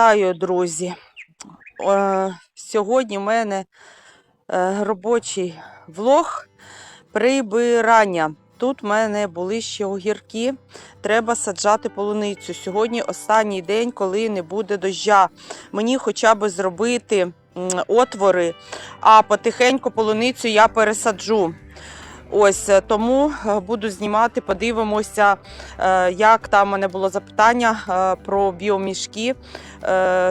Вітаю, друзі. Е, Сьогодні в мене е, робочий влог прибирання. Тут в мене були ще огірки. Треба саджати полуницю. Сьогодні останній день, коли не буде дождя. Мені хоча б зробити отвори, а потихеньку полуницю я пересаджу. Ось е, тому е, буду знімати, подивимося, е, як там у мене було запитання про біомішки.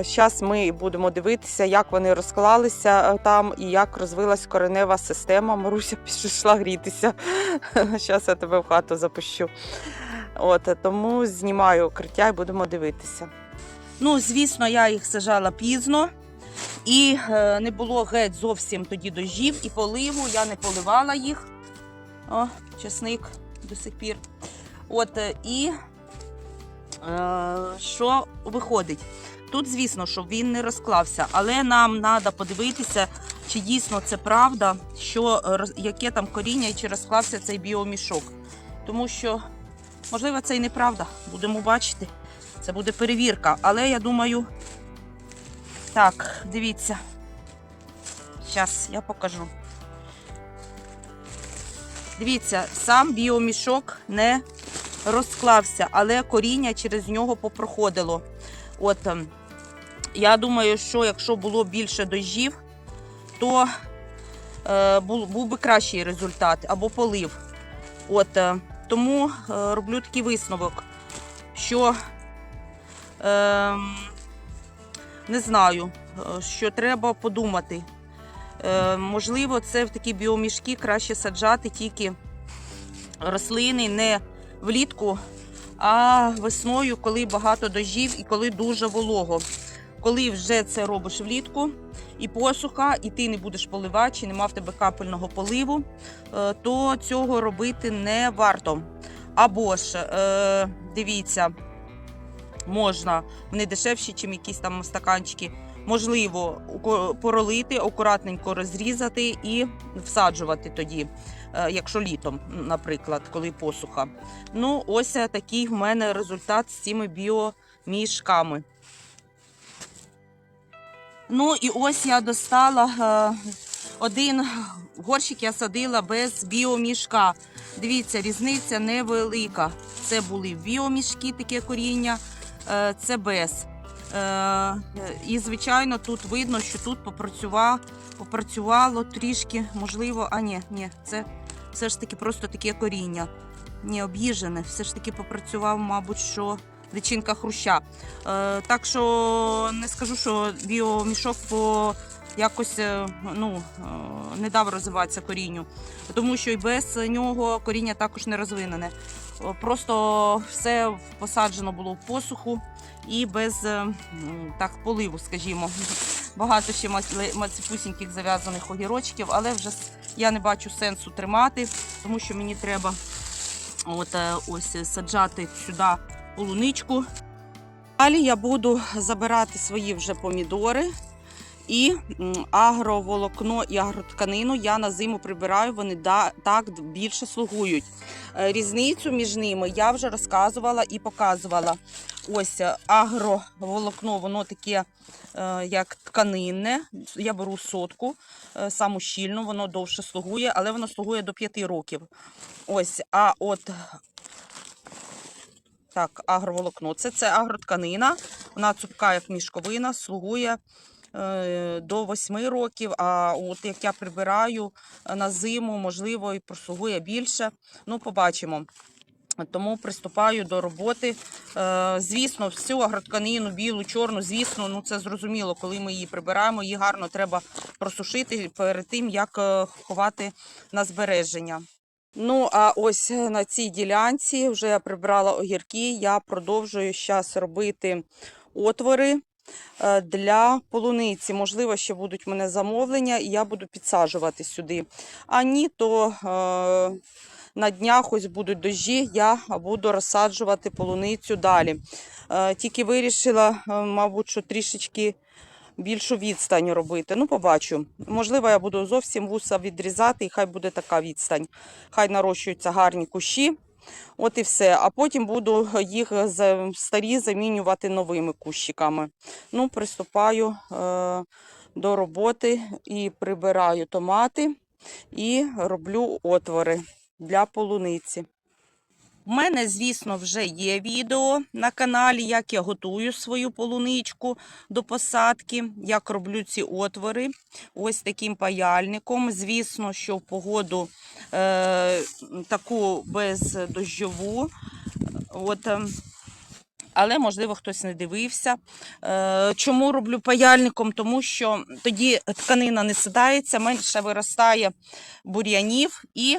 Зараз ми будемо дивитися, як вони розклалися там і як розвилась коренева система. Маруся пішла грітися. Зараз я тебе в хату запущу. От, тому знімаю укриття і будемо дивитися. Ну, звісно, я їх сажала пізно. І не було геть зовсім тоді дождів і поливу. Я не поливала їх. О, чесник до сих пір. От е, і е, що виходить? Тут, звісно, що він не розклався, але нам треба подивитися, чи дійсно це правда, що е, яке там коріння і чи розклався цей біомішок. Тому що, можливо, це і неправда. Будемо бачити. Це буде перевірка. Але я думаю. Так, дивіться. Зараз я покажу. Дивіться, сам біомішок не розклався, але коріння через нього попроходило. От ем, я думаю, що якщо було більше дощів, то е, був, би кращий результат або полив. От, е, тому е, роблю такий висновок, що е, не знаю, е, що треба подумати. Е, можливо, це в такі біомішки краще саджати тільки рослини не влітку, а весною, коли багато дождів і коли дуже волого. Коли вже це робиш влітку і посуха, і ти не будеш поливати, чи нема в тебе капельного поливу, е, то цього робити не варто. Або ж, е, дивіться, можна, вони дешевші, ніж якісь там стаканчики. Можливо, поролити, акуратненько розрізати і всаджувати тоді, е, якщо літом, наприклад, коли посуха. Ну, ось е, такий в мене результат з цими біомішками. Ну і ось я достала е, один горщик я садила без біомішка. Дивіться, різниця невелика. Це були біомішки, таке коріння, це без. Е, і, звичайно, тут видно, що тут попрацював, попрацювало трішки, можливо, а ні, ні, це все ж таки просто таке коріння. Ні, об'їжене, все ж таки попрацював, мабуть, що личинка хруща. Е, так що не скажу, що біомішок по якось е, ну, е, не дав розвиватися корінню, тому що і без нього коріння також не розвинене. Просто все посаджено було в посуху і без е, так, поливу, скажімо. Багато ще мац- мацепусіньких зав'язаних огірочків, але вже я не бачу сенсу тримати, тому що мені треба от, ось саджати сюди полуничку. Далі я буду забирати свої вже помідори. І агроволокно і агротканину я на зиму прибираю, вони так більше слугують. Е, Різницю між ними я вже розказувала і показувала. Ось е, агроволокно, воно таке е, як тканинне. Я беру сотку, саму щільну, воно довше слугує, але воно слугує до 5 років. Ось, а от так, агроволокно. Це, це агротканина. Вона цупка, як мішковина, слугує до 8 років. А от як я прибираю е, на зиму, можливо, і прослугує більше. Ну, побачимо. Тому приступаю до роботи. Е, звісно, всю агротканину, білу, чорну, звісно, ну це зрозуміло, коли ми її прибираємо, її гарно треба просушити перед тим, як е, ховати на збереження. Ну, а ось е, на цій ділянці вже я прибрала огірки. Я продовжую зараз робити отвори е, для полуниці. Можливо, ще будуть в мене замовлення, і я буду підсаджувати сюди. А ні, то е, на днях ось будуть дощі, я буду розсаджувати полуницю далі. Е, Тільки вирішила, е, мабуть, що трішечки більшу відстань робити. Ну, побачу. Можливо, я буду зовсім вуса відрізати, і хай буде така відстань. Хай нарощуються гарні кущі. От і все. А потім буду їх старі замінювати новими кущиками. Ну, приступаю е, до роботи і прибираю томати і роблю отвори для полуниці. У мене, звісно, вже є відео на каналі, як я готую свою полуничку до посадки, як роблю ці отвори. Ось таким паяльником. Звісно, що в погоду е, таку бездощову. От, е, але, можливо, хтось не дивився. Е, чому роблю паяльником? Тому що тоді тканина не сидається, менше виростає бур'янів і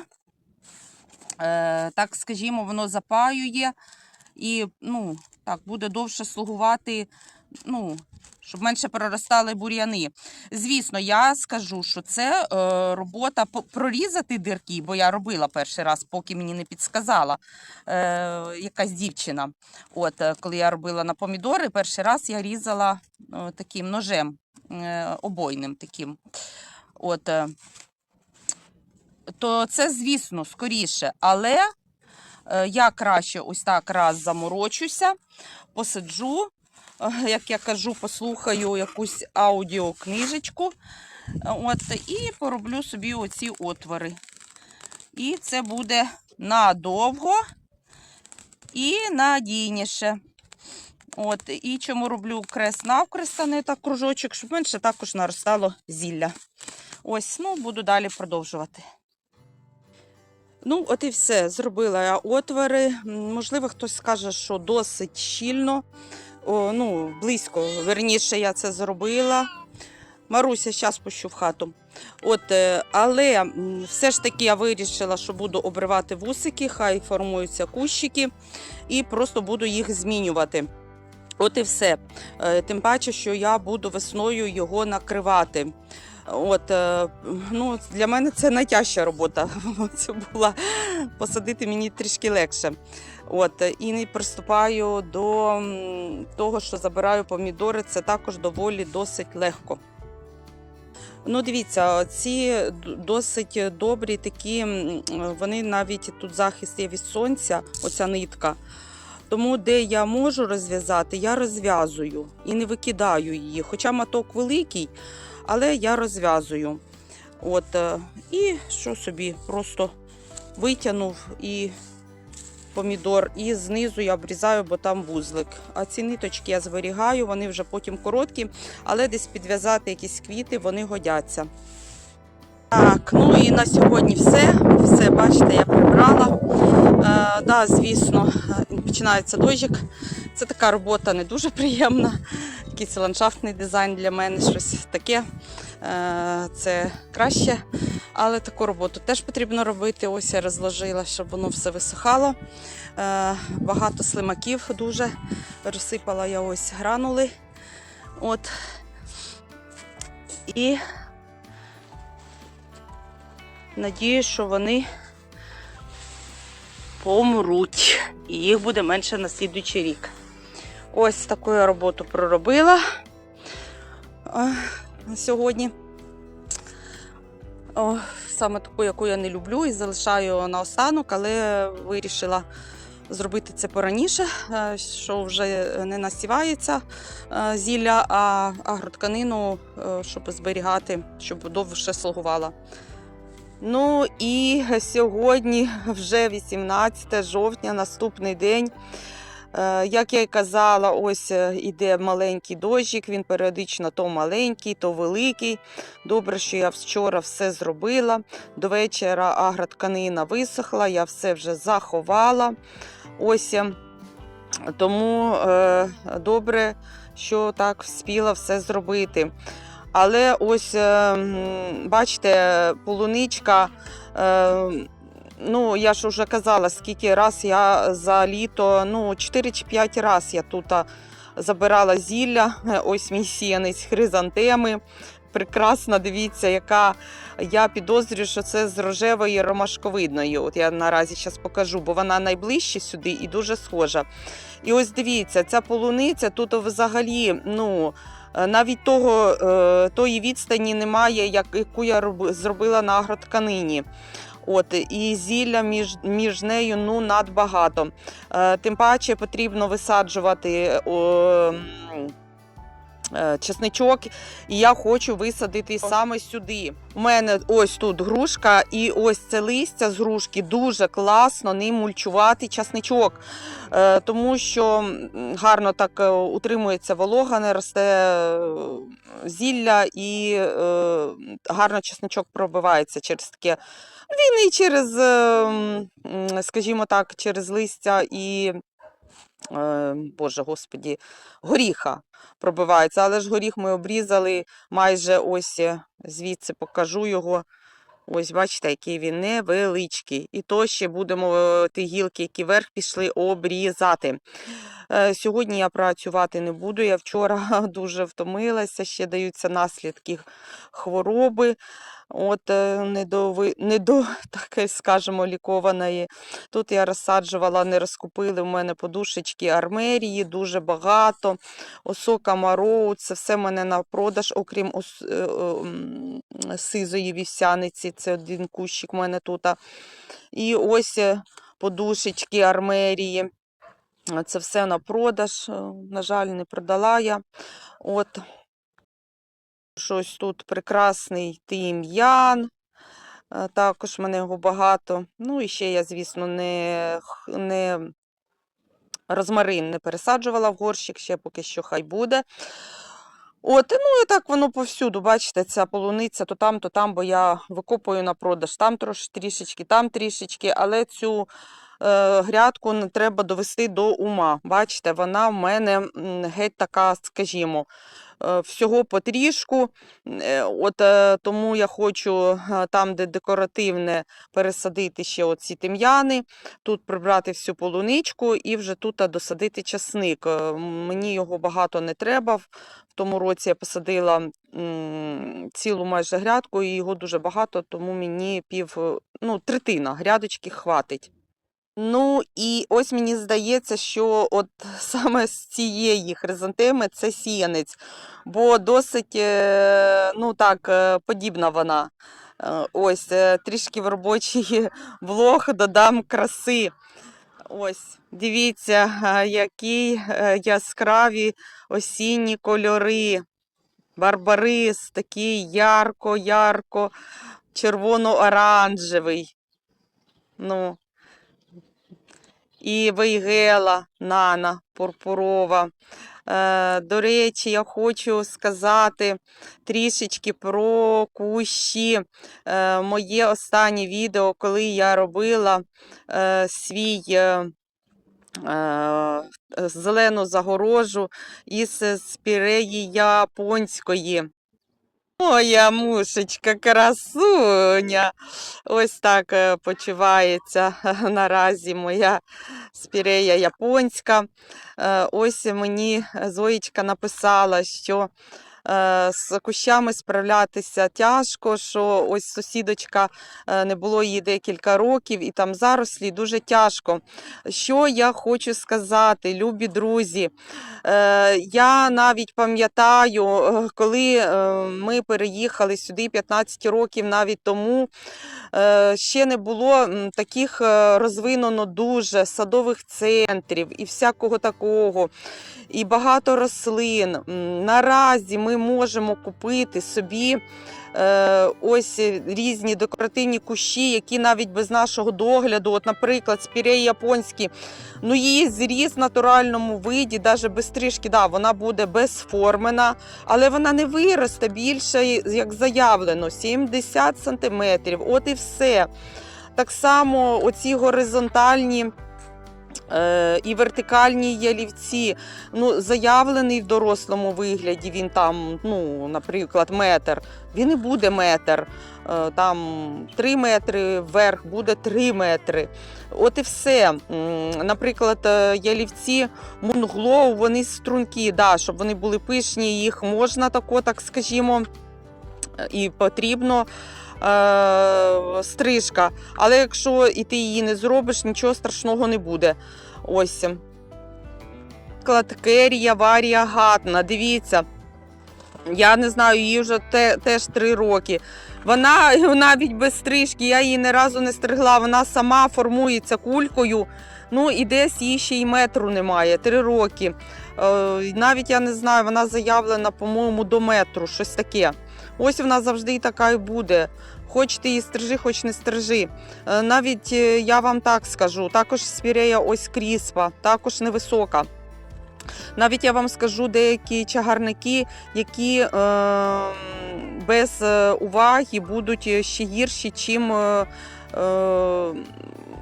так скажімо, воно запаює і ну, так, буде довше слугувати, ну, щоб менше проростали бур'яни. Звісно, я скажу, що це е, робота прорізати дирки, бо я робила перший раз, поки мені не підсказала е, якась дівчина. От, е, коли я робила на помідори, перший раз я різала е, таким ножем е, обойним таким. От, е, то це, звісно, скоріше. Але е, я краще ось так раз заморочуся, посиджу, е, як я кажу, послухаю якусь аудіокнижечку. е, От, і пороблю собі оці отвори. І це буде надовго і надійніше. От, і чому роблю крест навкрест, а не так кружочок, щоб менше також наростало зілля. Ось, ну, буду далі продовжувати. Ну, от і все. Зробила отвори. Можливо, хтось скаже, що досить щільно. О, ну, близько. Верніше, я це зробила. Маруся, зараз пущу в хату. От, е, але все ж таки я вирішила, що буду обривати вусики, хай формуються кущики, і просто буду їх змінювати. От і все. Е, Тим паче, що я буду весною його накривати. От, е, ну, для мене це найтяжча робота. Це була посадити мені трішки легше. От, е, і не приступаю до того, що забираю помідори, це також доволі досить легко. Ну, дивіться, ці досить добрі такі, вони навіть тут захист є від сонця, оця нитка. Тому, де я можу розв'язати, я розв'язую і не викидаю її. Хоча маток великий, але я розв'язую. От, е, і що собі, просто витягнув і помідор, і знизу я обрізаю, бо там вузлик. А ці ниточки я зберігаю, вони вже потім короткі, але десь підв'язати якісь квіти, вони годяться. Так, ну і на сьогодні все. Все, бачите, я прибрала. Е, да, звісно, е, починається дощик. Це така робота не дуже приємна. Якийсь ландшафтний дизайн для мене, щось таке. Е, це краще. Але таку роботу теж потрібно робити. Ось я розложила, щоб воно все висохало. Е, багато слимаків дуже. Розсипала я ось гранули. От. І надію, що вони помруть. І їх буде менше на слідуючий рік. Ось таку я роботу проробила е, сьогодні. О, саме таку, яку я не люблю, і залишаю на останок, але вирішила зробити це пораніше, е, що вже не насівається е, зілля, а агротканину, щоб зберігати, щоб довше слугувала. Ну і сьогодні вже 18 жовтня, наступний день. Е, Як я й казала, ось е, іде маленький дощик, він періодично то маленький, то великий. Добре, що я вчора все зробила. До вечора агротканина висохла, я все вже заховала. Ось е, тому е, добре, що так вспіла все зробити. Але ось, бачите, полуничка. Е, Ну, я ж вже казала, скільки раз я за літо, ну, 4 чи 5 раз я тут забирала зілля. Ось мій сіянець хризантеми. Прекрасна, дивіться, яка я підозрюю, що це з рожевої ромашковидної. От я наразі зараз покажу, бо вона найближче сюди і дуже схожа. І ось дивіться, ця полуниця тут взагалі, ну. е, Навіть того, е, тої відстані немає, яку я зробила на агротканині. От, і зілля між, між нею ну, надбагато. Е, тим паче потрібно висаджувати о, чесничок, і я хочу висадити саме сюди. У мене ось тут грушка, і ось це листя з грушки дуже класно ним мульчувати часничок, е, тому що гарно так е, утримується волога, не росте е, зілля і е, гарно чесничок пробивається через таке. Він і через, е, скажімо так, через листя і, е, Боже господі, горіха пробивається. Але ж горіх ми обрізали майже ось е, звідси покажу його. Ось бачите, який він невеличкий. І то ще будемо е, ті гілки, які вверх пішли, обрізати. Е, Сьогодні я працювати не буду. Я вчора дуже втомилася, ще даються наслідки хвороби. От е, не до, ви- не до таке, скажімо, лікованої. Тут я розсаджувала, не розкупили в мене подушечки армерії, дуже багато. Осока Мароу, це все в мене на продаж, окрім ос, е, сизої вівсяниці. Це один кущик в мене тут. І ось е, подушечки армерії. Це все на продаж. На жаль, не продала я. От. Щось тут прекрасний тим'ян. Е, Також мене його багато. Ну і ще я, звісно, не, не розмарин не пересаджувала в горщик, ще поки що хай буде. От, ну і так воно повсюду, бачите, ця полуниця то там, то там, бо я викопую на продаж там трош, трішечки, там трішечки, але цю грядку не треба довести до ума. Бачите, вона в мене геть така, скажімо, е, всього потрішку. Е, От е, тому я хочу е, там, де декоративне, пересадити ще оці тим'яни, тут прибрати всю полуничку і вже тут е, досадити часник. Е, Мені його багато не треба. В тому році я посадила цілу майже грядку, і його дуже багато, тому мені пів, е, ну, третина грядочки хватить. Ну і ось мені здається, що от саме з цієї хризантеми це сіянець, бо досить, е, ну так, е, подібна вона. Е, Ось е, трішки в робочий влог додам краси. Ось, дивіться, які е, яскраві осінні кольори. Барбарис такий ярко-ярко, червоно-оранжевий. Ну, і вейгела нана пурпурова. Е, до речі, я хочу сказати трішечки про кущі. Е, моє останнє відео, коли я робила е, свій зелену загорожу із спіреї японської. Моя мушечка, красуня. Ось так е, почувається наразі моя спірея японська. Е, Ось мені Зоїчка написала, що е, з кущами справлятися тяжко, що ось сусідочка е, не було її декілька років, і там зарослі дуже тяжко. Що я хочу сказати, любі друзі? Е, Я навіть пам'ятаю, е, коли е, ми переїхали сюди 15 років навіть тому, е, ще не було таких е, розвинено дуже садових центрів і всякого такого, і багато рослин. Наразі ми можемо купити собі. Е, Ось різні декоративні кущі, які навіть без нашого догляду, от, наприклад, спірей японські, ну її зріз в натуральному виді, навіть без стрижки, да, вона буде безформена, але вона не виросте більше, як заявлено, 70 сантиметрів. От і все. Так само оці горизонтальні. Е, і вертикальні ялівці, ну, заявлений в дорослому вигляді, він там, ну, наприклад, метр, він і буде метр, Е, там 3 метри вверх буде 3 метри. От і все. Наприклад, е, ялівці Мунглоу, вони стрункі, да, щоб вони були пишні, їх можна тако, так скажімо, е, і потрібно е, стрижка. Але якщо і ти її не зробиш, нічого страшного не буде. Ось. Наприклад, керія варія гатна. Дивіться. Я не знаю, їй вже те, теж три роки. Вона навіть без стрижки, я її ні разу не стригла. Вона сама формується кулькою. Ну і десь їй ще й метру немає, три роки. Е, навіть я не знаю, вона заявлена, по-моєму, до метру, щось таке. Ось вона завжди така і буде. Хоч ти її стрижи, хоч не стрижи. Е, навіть е, я вам так скажу, також спірея ось кріспа, також невисока. Навіть я вам скажу деякі чагарники, які е, без е, уваги будуть ще гірші, чим. Е,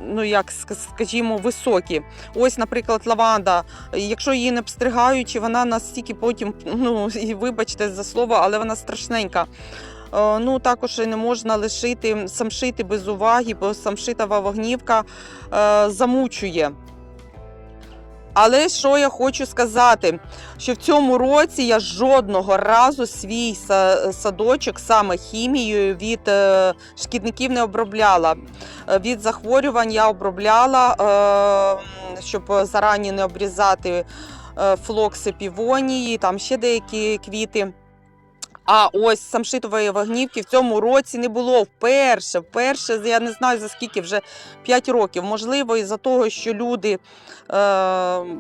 Ну, як скажімо, високі. Ось, наприклад, лаванда. Якщо її не обстригаючи, вона настільки потім, ну і вибачте за слово, але вона страшненька. Е, Ну, також не можна лишити самшити без уваги, бо самшитова вогнівка е, замучує. Але що я хочу сказати, що в цьому році я жодного разу свій садочок саме хімією від е, шкідників не обробляла. Е, Від захворювань я обробляла, е, щоб зарані не обрізати флокси півонії, там ще деякі квіти. А ось самшитової вагнівки в цьому році не було вперше. Вперше, я не знаю за скільки, вже 5 років. Можливо, із-за того, що люди, е,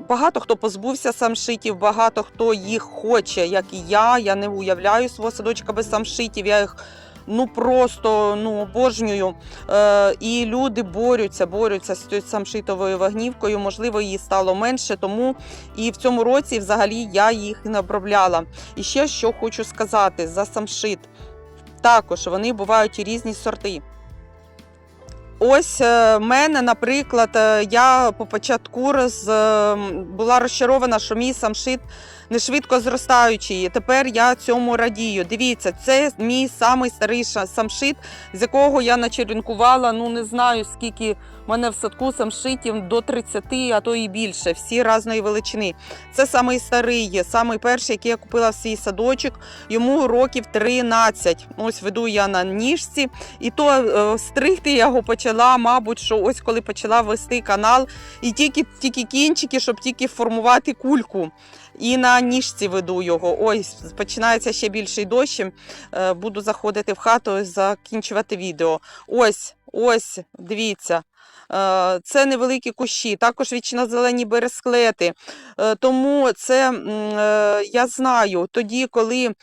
багато хто позбувся самшитів, багато хто їх хоче, як і я. Я не уявляю свого садочка без самшитів. Я їх ну просто ну, обожнюю. Е, і люди борються, борються з самшитовою вогнівкою. Можливо, її стало менше, тому і в цьому році взагалі я їх не обробляла. І ще що хочу сказати за самшит. Також вони бувають і різні сорти. Ось е, мене, наприклад, е, я по початку роз, е, була розчарована, що мій самшит не швидко зростаючий. Тепер я цьому радію. Дивіться, це мій самий старий самшит, з якого я начеренкувала, ну не знаю скільки в мене в садку самшитів до 30, а то і більше, всі різної величини. Це самий старий, самий перший, який я купила в свій садочок. Йому років 13. Ось веду я на ніжці. І то е, стригти я його почала, мабуть, що ось коли почала вести канал, і тільки, тільки кінчики, щоб тільки формувати кульку. І на ніжці веду його. Ось починається ще більший дощ. Е, Буду заходити в хату і закінчувати відео. Ось, ось, дивіться. Е, Це невеликі кущі, також вічно-зелені бересклети. Е, Тому це е, я знаю, тоді, коли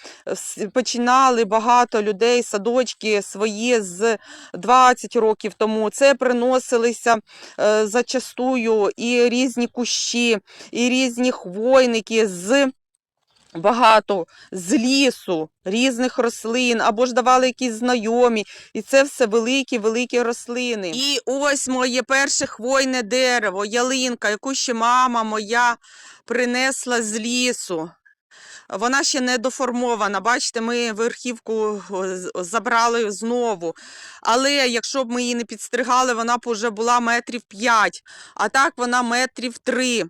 починали багато людей садочки свої з 20 років тому, це приносилися зачастую і різні кущі, і різні хвойники з. Багато з лісу, різних рослин, або ж давали якісь знайомі, і це все великі, великі рослини. І ось моє перше хвойне дерево, ялинка, яку ще мама моя принесла з лісу. Вона ще не доформована. Бачите, ми верхівку забрали знову. Але якщо б ми її не підстригали, вона б уже була метрів 5, а так вона метрів 3.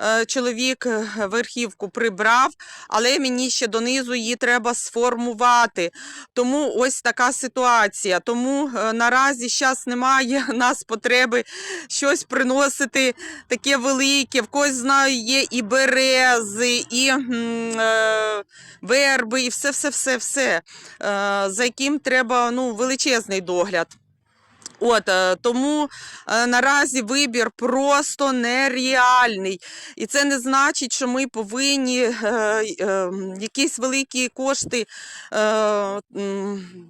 Е, Чоловік е, верхівку прибрав, але мені ще донизу її треба сформувати. Тому ось така ситуація. Тому е, наразі зараз немає у нас потреби щось приносити таке велике. В когось знаю, є і берези, і е, верби, і все, все, за яким треба ну, величезний догляд. От е, тому е, наразі вибір просто нереальний. І це не значить, що ми повинні е, якісь великі кошти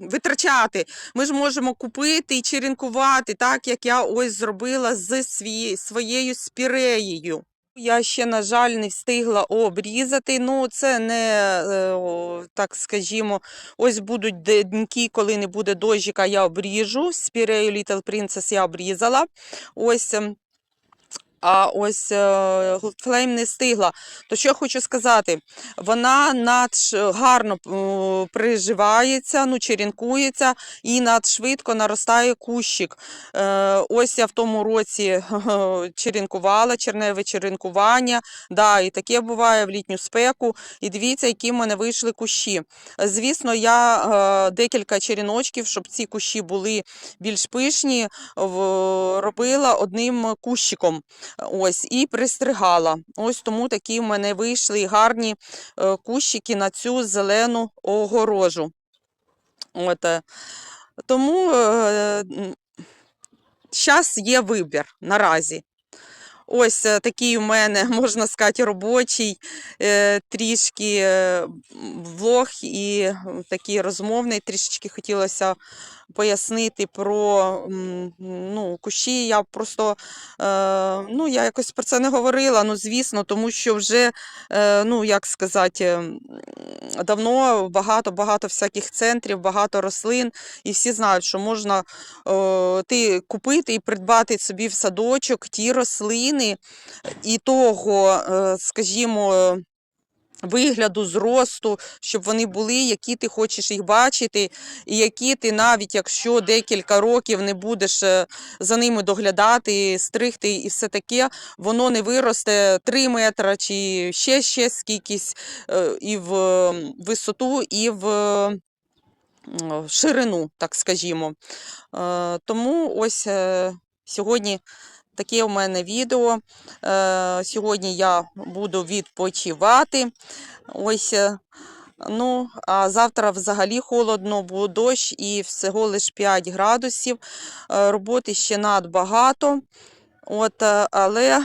витрачати. Ми ж можемо купити і черенкувати, так як я ось зробила з своєю спіреєю. Я ще, на жаль, не встигла обрізати. Ну, це не е, так скажімо, ось будуть деньки, коли не буде дощика, я обріжу. Спірею Little Princess я обрізала. Ось. А ось е, флейм не стигла. То що я хочу сказати, вона надш гарно приживається, ну, черенкується і надшвидко наростає кущик. Е, ось я в тому році черенкувала, черневе черенкування. Да, і таке буває в літню спеку. І дивіться, які в мене вийшли кущі. Звісно, я е, декілька черіночків, щоб ці кущі були більш пишні, робила одним кущиком. Ось, і пристригала. Ось тому такі в мене вийшли гарні е, кущики на цю зелену огорожу. От, е, тому зараз є вибір наразі. Ось е, такий у мене, можна сказати, робочий е, трішки е, влог і такий розмовний. Трішечки хотілося пояснити про ну, кущі. Я просто ну, я якось про це не говорила, ну, звісно, тому що вже, ну, як сказати, давно багато-багато всяких центрів, багато рослин, і всі знають, що можна ти купити і придбати собі в садочок ті рослини і того, е, скажімо, вигляду, зросту, щоб вони були, які ти хочеш їх бачити, і які ти навіть якщо декілька років не будеш е, за ними доглядати, стригти і все таке, воно не виросте 3 метри чи ще ще скількись е, і в висоту, і в ширину, так скажімо. Тому ось сьогодні таке у мене відео. Е, Сьогодні я буду відпочивати. Ось, е, ну, а завтра взагалі холодно, бо дощ і всього лиш 5 градусів. Е, Роботи ще надбагато. От, але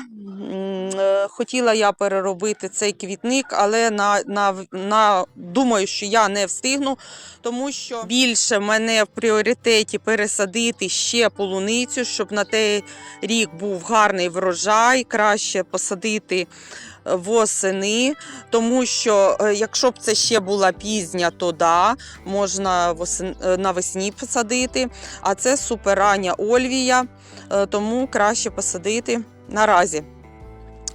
хотіла я переробити цей квітник, але на, на, на, думаю, що я не встигну, тому що більше мене в пріоритеті пересадити ще полуницю, щоб на той рік був гарний врожай, краще посадити е, восени, тому що е, якщо б це ще була пізня, то да, можна е, навесні посадити. А це суперрання Ольвія, е, тому краще посадити наразі.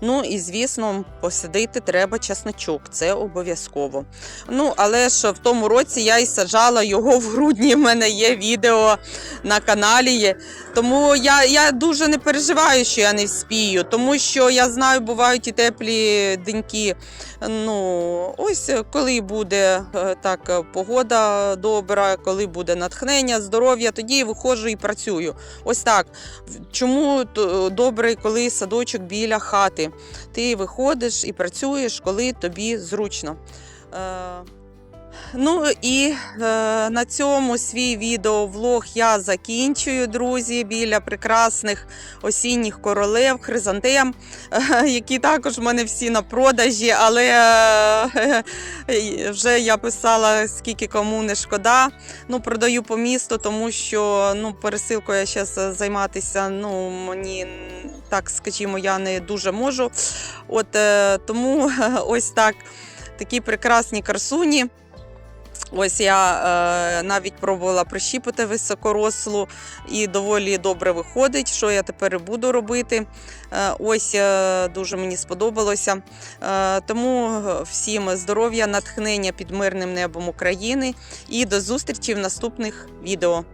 Ну і звісно, посадити треба чесночок, це обов'язково. Ну, але ж в тому році я і саджала його в грудні. в мене є відео на каналі. Тому я, я дуже не переживаю, що я не вспію, тому що я знаю, бувають і теплі деньки. Ну, ось коли буде е, так погода добра, коли буде натхнення, здоров'я, тоді виходжу і працюю. Ось так. Чому добре, коли садочок біля хати? Ти виходиш і працюєш, коли тобі зручно. Е, Ну і е, на цьому свій відеовлог я закінчую, друзі, біля прекрасних осінніх королев, хризантем, е, які також в мене всі на продажі, але е, вже я писала, скільки кому не шкода. Ну, продаю по місту, тому що ну, пересилкою я зараз займатися, ну, мені так скажімо, я не дуже можу. От е, тому ось так. Такі прекрасні красуні. Ось я е, навіть пробувала прищіпати високорослу і доволі добре виходить, що я тепер буду робити. Е, ось е, дуже мені сподобалося. Е, тому всім здоров'я, натхнення під мирним небом України і до зустрічі в наступних відео.